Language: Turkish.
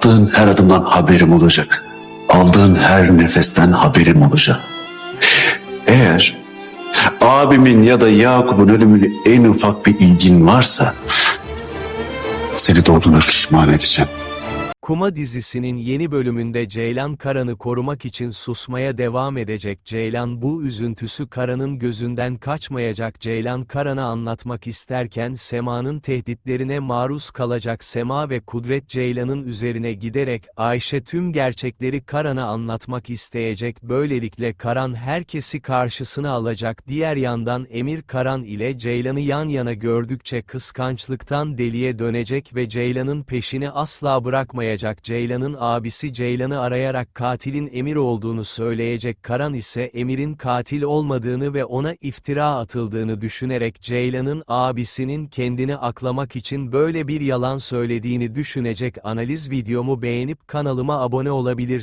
Attığın her adımdan haberim olacak. Aldığın her nefesten haberim olacak. Eğer abimin ya da Yakup'un ölümüyle en ufak bir ilgin varsa seni doğduğuna pişman edeceğim. Kuma dizisinin yeni bölümünde Ceylan Karan'ı korumak için susmaya devam edecek Ceylan bu üzüntüsü Karan'ın gözünden kaçmayacak Ceylan Karan'a anlatmak isterken Sema'nın tehditlerine maruz kalacak Sema ve Kudret Ceylan'ın üzerine giderek Ayşe tüm gerçekleri Karan'a anlatmak isteyecek. Böylelikle Karan herkesi karşısına alacak. Diğer yandan Emir Karan ile Ceylan'ı yan yana gördükçe kıskançlıktan deliye dönecek ve Ceylan'ın peşini asla bırakmayacak Ceylan'ın abisi Ceylan'ı arayarak katilin Emir olduğunu söyleyecek Karan ise Emir'in katil olmadığını ve ona iftira atıldığını düşünerek Ceylan'ın abisinin kendini aklamak için böyle bir yalan söylediğini düşünecek analiz videomu beğenip kanalıma abone olabilirsin.